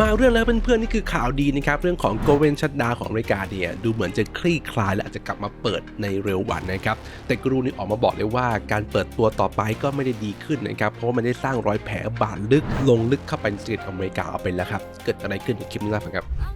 มาเรื่องแล้วเพื่อนๆนี่คือข่าวดีนะครับเรื่องของโกเวนชัดดาของอเมริกาเนี่ยดูเหมือนจะคลี่คลายและอาจจะกลับมาเปิดในเร็ววันนะครับแต่กรูนี่ออกมาบอกเลยว่าการเปิดตัวต่อไปก็ไม่ได้ดีขึ้นนะครับเพราะว่ามันได้สร้างรอยแผลบาดลึกลงลึกเข้าไปในสตรีทอเมริกาเอาไปแล้วครับเกิดอะไรขึ้นในคลิปนี้ล่ะครับ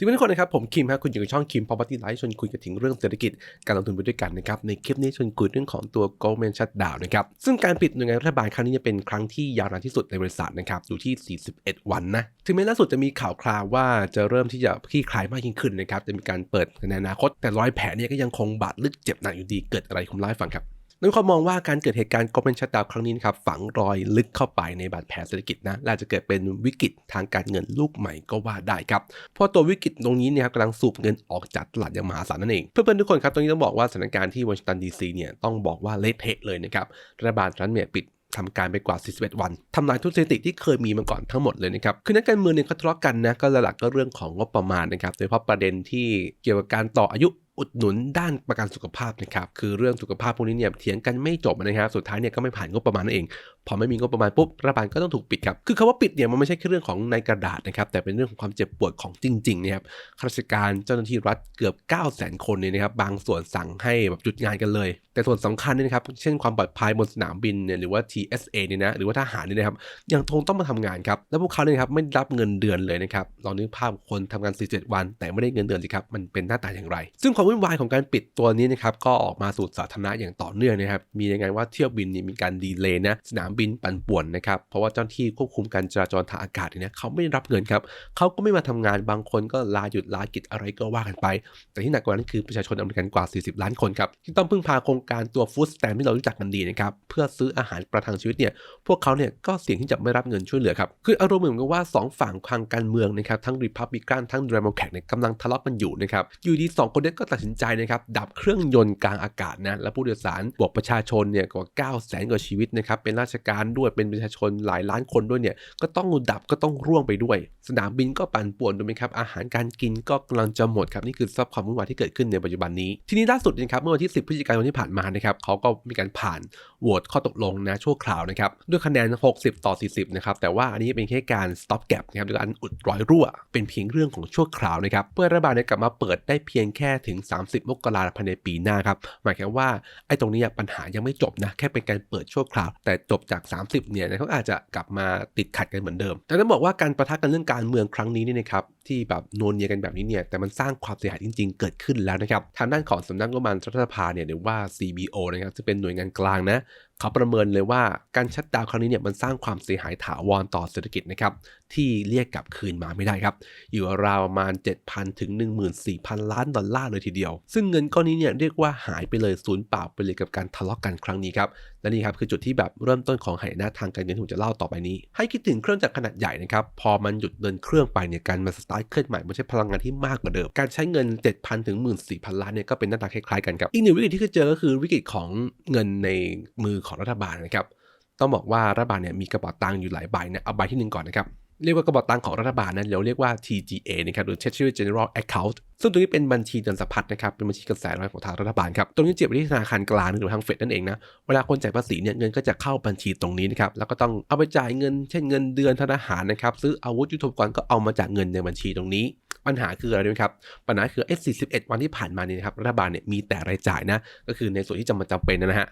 ทีนี้ทุกคนนะครับผมคิมครับคุณอยู่กับช่องคิม Property Life ชวนคุยกันถึงเรื่องเศรษฐกิจการลงทุนไปด้วยกันนะครับในคลิปนี้ชวนคุยเรื่องของตัว Goldman Shutdown นะครับซึ่งการปิดหน่วยงานรัฐบาลครั้งนี้จะเป็นครั้งที่ยาวนานที่สุดในบริษัทนะครับอยู่ที่ 41 วันนะถึงแม้ล่าสุดจะมีข่าวคราวว่าจะเริ่มที่จะคลี่คลายมากยิ่งขึ้นนะครับจะมีการเปิดในอนาคตแต่รอยแผลเนี่ยก็ยังคงบาดลึกเจ็บหนักอยู่ดีเกิดอะไรผมเล่าให้ฟังครับ นั่นเขามองว่าการเกิดเหตุการณ์ก o เป็นชัดดาวครั้งนี้นครับฝังรอยลึกเข้าไปในบาดแผลเศรษฐกิจนะและอาจจะเกิดเป็นวิกฤตทางการเงินลูกใหม่ก็ว่าได้ครับเพราะตัววิกฤตตรงนี้เนี่ยครับกำลังสูบเงินออกจากตลาดอย่างมหาศาลนั่นเอง เพื่อนๆทุกคนครับตรงนี้ต้องบอกว่าสถานการณ์ที่วอชิงตันดีซีเนี่ยต้องบอกว่าเละเทะเลยนะครับรัฐบาลทรัมป์เนี่ยปิดทำการไปกว่า 41 วัน ทำลายทุกสถิติที่เคยมีมาก่อนทั้งหมดเลยนะครับ คือนักการเมืองเนี่ยเขาทะเลาะกันนะ ก็หลักๆก็เรื่องของงบประมาณนะครับ โดยเฉพาะประเด็นที่เกี่ยวกับการต่ออายุ อุดหนุนด้านประกันสุขภาพนะครับคือเรื่องสุขภาพพวกนี้เนี่ยเถียงกันไม่จบนะครับสุดท้ายเนี่ยก็ไม่ผ่านงบประมาณนั่นเอง พอไม่มีงบประมาณปุ๊บรัฐบาลก็ต้องถูกปิดครับ คือคำว่าปิดเนี่ยมันไม่ใช่แค่เรื่องของในกระดาษนะครับ แต่เป็นเรื่องของความเจ็บปวดของจริงๆนะครับ ข้าราชการเจ้าหน้าที่รัฐเกือบ 9 0 0 0 0 0 คนเนี่ยนะครับ บางส่วนสั่งให้แบบหยุดงานกันเลย แต่ส่วนสำคัญเนี่ยนะครับ เช่นความปลอดภัยบนสนามบินเนี่ยหรือว่า TSA เนี่ยนะ หรือว่าทหารเนี่ยนะครับ ยังคงต้องมาทำงานครับ แล้วพวกเขาเนี่ยครับไม่รับเงินเดือนเลยนะครับ ลองนึกภาพคนทำงาน 47 วัน แต่ไม่ได้เงินเดือนสิครับ มันเป็นหน้าตาอย่างไร ซึ่งความวุ่นวายของการปิดตัวนี้นะครับ ก็ออกมาสู่สาธารณะอย่างต่อเนื่องนะครับ มีรายงานว่าเที่ยวบินนี่มีการดีเลย์นะสนามบินปั่นป่วนนะครับ เพราะว่าเจ้าหน้าที่ควบคุมการจราจรทางอากาศเนี่ยเขาไม่รับเงินครับเขาก็ไม่มาทำงานบางคนก็ลาหยุดลากิจอะไรก็ว่ากันไป แต่ที่หนักกว่านั้นคือประชาชนอเมริกันกว่า 40 ล้านคนครับที่ต้องพึ่งพาโครงการตัวฟู้ดสแตมที่เรารู้จักกันดีนะครับเพื่อซื้ออาหารประทังชีวิตเนี่ยพวกเขาเนี่ยก็เสี่ยงที่จะไม่รับเงินช่วยเหลือครับคืออารมณ์เหมือนกับว่า 2 ฝั่งทางการเมืองนะครับทั้งริพับลิกันทั้งเดโมแครตเนี่ยกำลังทะเลาะกันอยู่นะครับอยู่ดี2คนเนี้ก็ตัดสินใจนะครับดับเครื่องยนต์กลางอากาศนะและผู้โดยสารบวกประชาชนเนี่ยกว่า9 0 0 0 0 0กว่าชีวิตนะครับเป็นราชการด้วยเป็นประชาชนหลายล้านคนด้วยเนี่ยก็ต้องดับก็ต้องร่วงไปด้วย สนามบินก็ปั่นป่วนถูไหมครับอาหารการกินก็กำลังจะหมดครับนี่คือสภาพความวุ่นวายที่เกิดขึ้นในปัจจุบันนี้ ทีนี้ล่าสุดนะครับเมื่อวันที่ 10 พฤศจิกายนที่ผ่านมานะครับเขาก็มีการผ่านโหวตข้อตกลงนะชั่วคราวนะครับด้วยคะแนน 60 ต่อ 40 นะครับแต่ว่าอันนี้เป็นแค่การ stop gap นะครับหรือการอุดรอยรั่ว เป็นเพียงเรื่องของชั่วคราวนะครับเพื่อรัฐบาลเนี่ยกลับมาเปิดได้เพียงแค่ถึง 30 มกราคมภายในปีหน้าครับหมายความว่าไอ้ตรงนี้ปัญหายังไม่จบนะแค่เป็นการเปิดชั่วคราว แต่จบจาก 30 เนี่ยเขาอาจจะกลับมาติดขัดกันเหมือนเดิม แต่ต้องบอกว่าการประทะกันเรื่องการเมืองครั้งนี้นี่นะครับ ที่แบบนวลเนียกันแบบนี้เนี่ยแต่มันสร้างความเสียหายจริง ๆ เกิดขึ้นแล้วนะครับทางด้านของสำนักงบประมาณรัฐสภาเนี่ยหรือว่า CBO นะครับซึ่งเป็นหน่วยงานกลางนะเขาประเมินเลยว่าการชัดดาวครั้งนี้เนี่ยมันสร้างความเสียหายถาวรต่อเศรษฐกิจนะครับที่เรียกกลับคืนมาไม่ได้ครับ อยู่ราวประมาณ 7,000 ถึง 14,000 ล้านดอลลาร์เลยทีเดียว ซึ่งเงินก้อนนี้เนี่ยเรียกว่าหายไปเลยศูนย์เปล่าไปเลยกับการทะเลาะกันครั้งนี้ครับและนี่ครับคือจุดที่แบบเริ่มต้นของหายนะทางการเงินที่ผมจะเล่าต่อไปนี้ ให้คิดถึงเครื่องจักรขนาดใหญ่นะครับพอมันหยุดเดินเครื่องไปเนี่ยการมาสตาร์ทเคลื่อนใหม่มันใช้พลังงานที่มากกว่าเดิม การใช้เงิน 7,000 ถึง 14,000 ล้านเนี่ยก็เป็นหน้าตาคล้ายๆกันครับอีกหนึ่งวิกฤตที่เคยเจอก็คือวิกฤตของเงินในมือของรัฐบาลนะครับต้องบอกว่ารัฐบาลเนี่ยมีกระเป๋าตังค์อยู่หลายใบนะเอาใบที่หนึ่งก่อนนะครับ เรียกว่ากระเป๋าตังค์ของรัฐบาลนั้นเราเรียกว่า TGA นะครับหรือ Treasury General Account ซึ่งตรงนี้เป็นบัญชีเงินสะพัดนะครับเป็นบัญชีกระแสรายของทางรัฐบาลครับตรงนี้เจียบไปที่ธนาคารกลางหรือทางเฟดนั่นเองนะเวลาคนจ่ายภาษีเนี่ยเงินก็จะเข้าบัญชีตรงนี้นะครับแล้วก็ต้องเอาไปจ่ายเงิน เช่นเงินเดือนทหารนะครับซื้ออาวุธยุทโธปกรณ์ก็เอามาจากเงินในบัญชีตรงนี้ ปัญหาคืออะไรรู้ไหมครับปัญหาคือไอ้41 วันที่ผ่านมาเนี่ยนะครับรัฐบาลเนี่ยมีแต่รายจ่ายนะก็คือในส่วนที่จำเป็นจำเป็นนะฮะ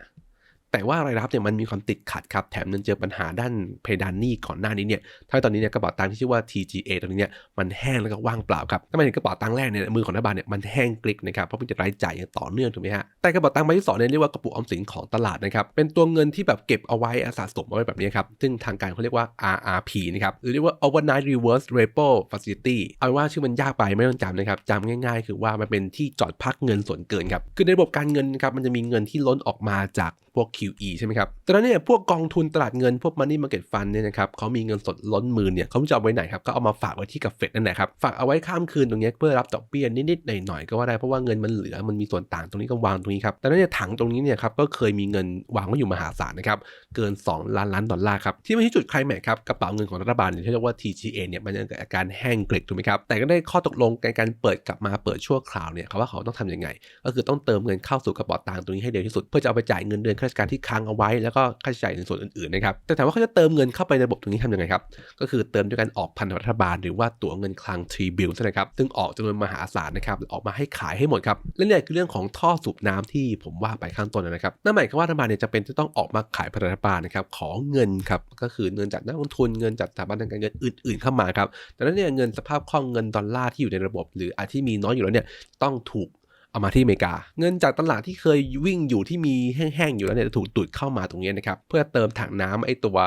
แต่ว่ารายรับเนี่ยมันมีความติดขัดครับ แถมยังเจอปัญหาด้านเพดานหนี้ก่อนหน้านี้เนี่ยถ้าตอนนี้เนี่ยกระเป๋าตังค์ที่ชื่อว่า TGA ตรงนี้เนี่ยมันแห้งแล้วก็ว่างเปล่าครับถ้ามาถึงกระเป๋าตังค์แรกเนี่ยมือของรัฐบาลเนี่ยมันแห้งกริกนะครับเพราะมันจะรายจ่ายอย่างต่อเนื่องถูกไหมฮะแต่กระเป๋าตังค์ใบที่สองเนี่ยเรียกว่ากระปุกออมสินของตลาดนะครับเป็นตัวเงินที่แบบเก็บเอาไว้สะสมเอาไว้แบบนี้ครับซึ่งทางการเขาเรียกว่า RRP นะครับหรือเรียกว่า overnight reverse repo facility เอาเป็นว่าชื่อมันยากไปไม่ต้องจำนะครับจำง่ายๆ คือว่ามันเป็นที่จอดพักเงินส่วนเกินครับคือในระบบการเงินนะครับมันจะมีเงินที่ล้นออกมาจากพวก QE QE ใช่ไหมครับแต่นั้นเนี่ยพวกกองทุนตลาดเงินพวก Money Market Fund เนี่ยนะครับเขามีเงินสดล้นมือเนี่ยเขาจะเอาไว้ไหนครับก็เอามาฝากไว้ที่กับเฟดนั่นแหละครับฝากเอาไว้ข้ามคืนตรงนี้เพื่อรับดอกเบี้ยนิดๆหน่อยๆก็ว่าได้เพราะว่าเงินมันเหลือมันมีส่วนต่างตรงนี้ก็วางตรงนี้ครับแต่นั้นเนี่ยถังตรงนี้เนี่ยครับก็เคยมีเงินวางไว้อยู่มหาศาลนะครับเกิน 2 ล้านล้านดอลลาร์ครับที่ม่ใช่จุดไคลแม็กครับกระเป๋าเงินของรัฐบาลเนี่ยที่เรียกว่า TGA เนี่ยมันยังเกิดอาการแห้งเกร็กถูกไหมครับแต่ก็ได้ข้อตกลงในการเปิดกลับมาเปิดชั่วคราวเนี่ยเขาว่าเขาต้องทำยังไง ก็คือต้องเติมเงินเข้าสู่กระเป๋าตังค์ตรงนี้ให้เร็วที่สุดเพื่อจะเอาไปจ่ายเงินเดือนข้าราชการที่ค้างเอาไว้ แล้วก็ค่าใช้จ่ายในส่วนอื่นๆนะครับแต่ถามว่าเขาจะเติมเงินเข้าไปในระบบตรงนี้ทำยังไงครับ ก็คือเติมด้วยการออกพันธบัตรรัฐบาล หรือว่าตั๋วเงินคลัง T bill นะครับซึ่งออกจำนวนมหาศาลนะครับออกมาให้ขายให้หมดครับและเนี่ยคือเรื่องของท่อสูบน้ำที่ผมว่าไปข้างต้นนะครับนั่นหมายความว่ารัฐบาลเนี่ยจะเป็นจะต้องออกมาขายพันธบัตรรัฐบาลนะครับของเงินครับก็คือเงินจากนักลงทุนเงินจากสถาบันทางการเงินอื่น ๆเข้ามาครับแต่นั้นเนี่ยเงินสภาพคล่องเงินดอลลาร์ที่อยู่ในระบบ หรืออาที่มีน้อยอยู่แล้วเนี่ยต้องถูก เอามาที่อเมริกา เงินจากตลาดที่เคยวิ่งอยู่ที่มีแห้งๆอยู่แล้วเนี่ยจะถูกดูดเข้ามาตรงนี้นะครับ เพื่อเติมถังน้ำไอ้ตัว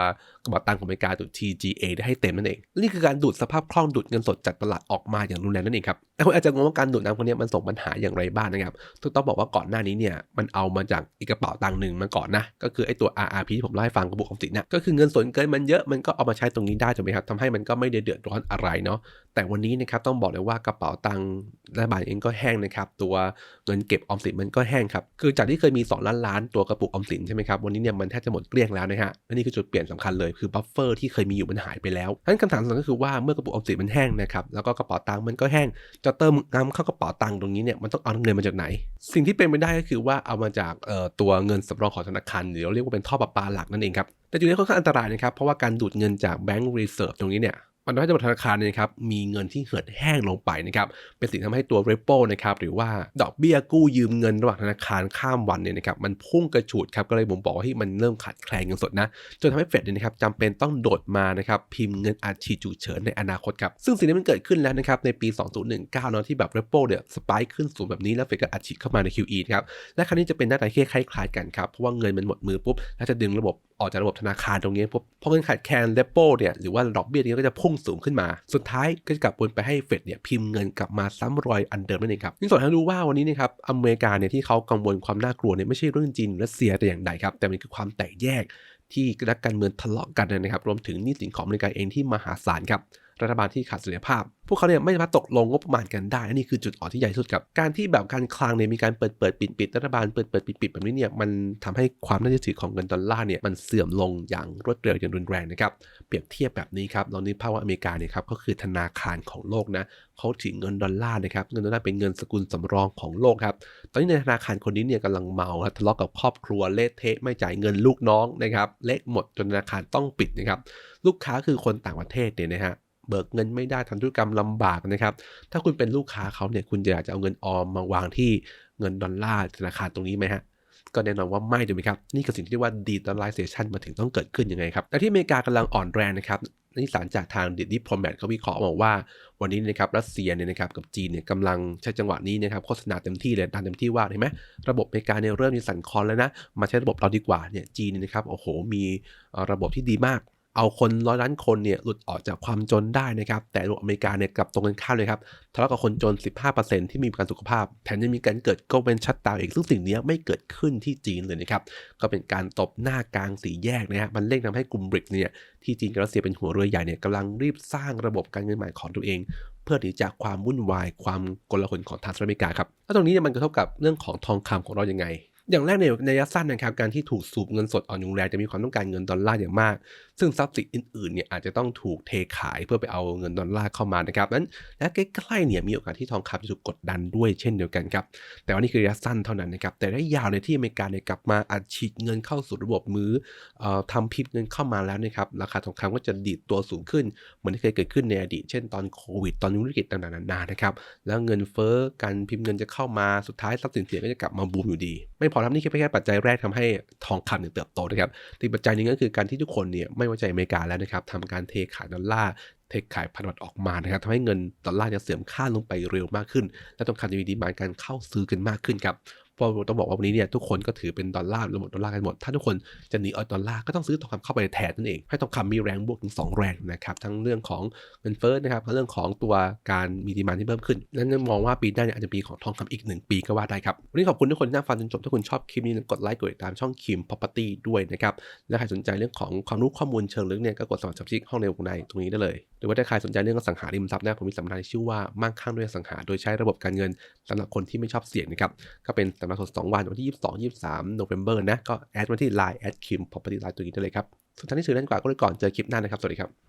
กระเป๋าตังของอเมริกาตัว TGA ได้ให้เต็มนั่นเอง นี่คือการดูดสภาพคล่องดูดเงินสดจากตลาดออกมาอย่างรุนแรงนั่นเองครับแต่คุณอาจจะงงว่าการดูดน้ำพวกนี้มันส่งปัญหาอย่างไรบ้างนะครับต้องบอกว่าก่อนหน้านี้เนี่ยมันเอามาจากอีกกระเป๋าตังค์หนึ่งมาก่อนนะก็คือไอ้ตัว RRP ที่ผมเล่าให้ฟังกระบุกออมสินนะก็คือเงินสดเกินมันเยอะมันก็เอามาใช้ตรงนี้ได้ถูกไหมครับทำให้มันก็ไม่ได้เดือดร้อนอะไรเนาะแต่วันนี้นะครับต้องบอกเลยว่ากระเป๋าตังค์รัฐบาลเองก็แห้งนะครับตัวเงินเก็บออมสินมันก็แห้งครับคือจากที่เคยมี 2 ล้านล้านตัวกระปุกออมสินใช่ไหมครับวันนี้เนี่ยมันแทบจะหมดเกลี้ยงแล้วนะฮะและนี่คือจุดเปลี่ยนสำคัญเลยคือบัฟเฟอร์ที่เคยมีอยู่มันหายไปแล้วทั้นคำถามสำคัญก็คือว่าเมื่อกระปุกออมสินมันแห้งนะครับแล้วก็กระเป๋าตังค์มันก็แห้งจะเติมน้ำเข้ากระเป๋าตังค์ตรงนี้เนี่ยมันต้องเอาเงินมาจากไหน สิ่งที่เป็นไปได้ก็คือว่าเอามาจากเอ่อตัวเงินสำรองของธนาคารหรือเราเรียกว่าเป็นท่อประปาหลักนั่นเองครับแต่จุดนี้ค่อนข้างอันตรายนะครับเพราะว่าการดูดเงินจากแบงก์รีเซิร์ฟตรงนี้เนี่ย มันทำให้ธนาคารเนี่ยนะครับมีเงินที่เหือดแห้งลงไปนะครับเป็นสิ่งทำให้ตัว repo นะครับหรือว่าดอกเบี้ยกู้ยืมเงินระหว่างธนาคารข้ามวันเนี่ยนะครับมันพุ่งกระฉูดครับก็เลยผมบอกว่าที่มันเริ่มขาดแคลนเงินสดนะจนทำให้เฟดเนี่ยนะครับจำเป็นต้องโดดมานะครับพิมพ์เงินอัดฉีดฉุกเฉินในอนาคตครับซึ่งสิ่งนี้มันเกิดขึ้นแล้วนะครับในปี 2019เนาะที่แบบ repo เนี่ยสปายขึ้นสูงแบบนี้แล้วเฟดก็อัดฉีดเข้ามาใน QE นครับและครั้งนี้จะเป็นหน้าตาคล้ายๆกันครับเพราะว่าเงินมันหมดมือปุ๊บแล้วจะดึงระบบ ออกจากระบบธนาคารตรงนี้ปุ๊บพอเงินขาดแคลน repo เนี่ยหรือว่าดอกเบี้ยนี้ก็จะพุ่งสูงขึ้นมา สุดท้ายก็จะกลับวนไปให้เฟดเนี่ยพิมพ์เงินกลับมาซ้ำรอยอันเดิมนั่นเองครับนี่สอนให้รู้ว่าวันนี้นะครับอเมริกาเนี่ยที่เขากังวลความน่ากลัวเนี่ยไม่ใช่เรื่องจีนหรือรัสเซียแต่อย่างใดครับแต่มันคือความแตกแยกที่นักการเมืองทะเลาะกันนะครับรวมถึงนี่สินของอเมริกาเองที่มหาศาลครับ รัฐบาลที่ขาดเสถียรภาพ พวกเขาเนี่ยไม่สามารถตกลงงบประมาณกันได้อันนี้คือจุดอ่อนที่ใหญ่ที่สุดกับ การที่แบบการคลังเนี่ยมีการเปิดเปิดปิดปิดรัฐบาลเปิดเปิดปิดปิดแบบนี้เนี่ยมันทำให้ความน่าเชื่อถือของเงินดอลลาร์เนี่ยมันเสื่อมลงอย่างรวดเร็วอย่างรุนแรงนะครับเปรียบเทียบแบบนี้ครับเรานึกภาพว่าอเมริกาเนี่ยครับก็คือธนาคารของโลกนะเขาถือเงินดอลลาร์นะครับเงินดอลลาร์เป็นเงินสกุลสำรองของโลกครับตอนนี้ในธนาคารคนนี้เนี่ยกำลังเมาครับทะเลาะกับครอบครัวเละเทะไม่จ่ายเงินลูกน้องนะครับเละหมดจนธนาคารต้องปิดนะครับลูกค้าคือคนต่างประเทศเนี่ยนะฮะ เบิกเงินไม่ได้ทำธุรกรรมลำบากนะครับ ถ้าคุณเป็นลูกค้าเขาเนี่ยคุณจะอยากจะเอาเงินออมมาวางที่เงินดอลลาร์ธนาคารตรงนี้ไหมฮะก็แน่นอนว่าไม่ถูกไหมครับ นี่คือสิ่งที่เรียกว่า de-dollarization มาถึงต้องเกิดขึ้นยังไงครับแต่ที่อเมริกากำลังอ่อนแรงนะครับนี่สารจากทางดิดิพรมแมทเขาวิเคราะห์มาว่า วันนี้นะครับรัสเซียเนี่ยนะครับกับจีนเนี่ยกำลังใช้จังหวะนี้นะครับโฆษณาเต็มที่เลยดันเต็มที่ว่าเห็นไหมระบบอเมริกาเนี่ยเริ่มมีสั่นคลอนแล้วนะมาใช้ระบบเราดีกว่าเนี่ยจีนเนี่ยนะครับโอ้โหมีระบบที่ดีมาก เอาคนร้อยล้านคนเนี่ยหลุดออกจากความจนได้นะครับ แต่ระบบอเมริกาเนี่ยกลับตรงกันข้ามเลยครับทะเลาะกับคนจน 15%ที่มีประกันสุขภาพ แถมยังมีการเกิดโกลเวนชัดดาวอีกซึ่งสิ่งนี้ไม่เกิดขึ้นที่จีนเลยนะครับ ก็เป็นการตบหน้ากลางสีแยกนะฮะมันเร่งทำให้กลุ่มบริกเนี่ยที่จีนกับรัสเซียเป็นหัวเรือใหญ่เนี่ยกำลังรีบสร้างระบบการเงินใหม่ของตัวเองเพื่อหนีจากความวุ่นวายความกลาหลของทางสหรัฐอเมริกาครับ แล้วตรงนี้มันกระทบกับเรื่องของทองคำของเรายังไง อย่างแรกเนี่ยในระยะสั้นนะครับการที่ถูกสูบเงินสดอ่อนย่างแรงจะมีความต้องการเงินดอลลาร์อย่างมาก ซึ่งทรัพย์สินอื่นๆเนี่ยอาจจะต้องถูกเทขายเพื่อไปเอาเงินดอลลาร์เข้ามานะครับนั้นและใกล้ๆเนี่ยมีโอกาสที่ทองคำจะถูกกดดันด้วยเช่นเดียวกันครับแต่ว่านี่คือระยะสั้นเท่านั้นนะครับแต่ระยะยาวในที่อเมริกาเนี่ยกลับมาอัดฉีดเงินเข้าสู่ระบบมือเอ่อทำพิมพ์เงินเข้ามาแล้วนะครับราคาทองคำก็จะดีดตัวสูงขึ้นเหมือนที่เคยเกิดขึ้นในอดีตเช่นตอนโควิดตอนวิกฤตต่างๆนานานะครับแล้วเงินเฟ้อการพิมพ์เงินจะเข้ามาสุดท้ายทรัพย์สินเสียก็จะกลับมาบูมอยู่ดี ไม่พอครับนี่แค่แค่ปัจจัยแรกทำให้ทองคำเนี่ยเติบโตนะครับต่อีกปัจจัยนึงก็คือการที่ทุกคนเนี่ยไม่ไว้ใจอเมริกาแล้วนะครับทำการเทขายดอลลาร์เทขายพันธบัตรออกมานะครับทำให้เงินดอลลาร์เนี่ยเสื่อมค่าลงไปเร็วมากขึ้น และต้องการจะมีดีมานการเข้าซื้อกันมากขึ้นครับ เพราะต้องบอกว่าวันนี้เนี่ยทุกคนก็ถือเป็นดอลลาร์ระบบดอลลาร์กันหมด ถ้าทุกคนจะหนีเอาดอลลาร์ก็ต้องซื้อทองคำเข้าไปแทนนั่นเองให้ทองคำมีแรงบวกถึง2แรงนะครับทั้งเรื่องของเงินเฟ้อนะครับทั้งเรื่องของตัวการมีดีมานที่เพิ่มขึ้น นั้นมองว่าปีหน้าเนี่ยอาจจะปีของทองคำอีก 1 ปีก็ว่าได้ครับวันนี้ขอบคุณทุกคนที่นั่งฟังจนจบถ้าคุณชอบคลิปนี้กดไลค์กดติดตามช่องคิม property ด้วยนะครับและใครสนใจเรื่องของความรู้ข้อมูลเชิงลึกเนี่ยก็กดสมัครสมาชิกห้องเรียนของนตรงนี้ได้เลย หรือว่าถ้าใครสนใจเรื่องอสังหาริมทรัพย์นะผมมีสัมมนาที่ชื่อว่ามั่งคั่งด้วยอสังหา โดยใช้ระบบการเงินสำหรับคนที่ไม่ชอบเสี่ยงนะครับก็เป็นสัมมนาสด2วันวันที่ 22 23 โนเวม ber นะ ก็แอดมาที่ Line แอดคิม property line ตัวนี้ได้เลยครับ สุดท้ายที่สื่อนั้นกว่าก็เลยก่อนเจอคลิปหน้านะครับ สวัสดีครับ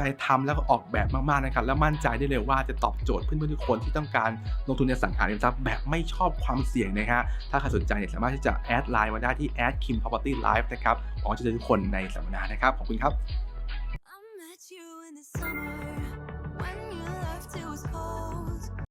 ใจทำแล้วก็ออกแบบมากๆนะครับ และมั่นใจได้เลยว่าจะตอบโจทย์เพื่อนๆทุกคนที่ต้องการลงทุนในสังหาริมทรัพย์แบบไม่ชอบความเสี่ยงนะฮะถ้าใครสนใจเนี่ยสามารถที่จะแอดไลน์มาได้ที่แอดคิม property live นะครับหวังว่าจะเจอทุกคนในสัมมนานะครับขอบคุณครับ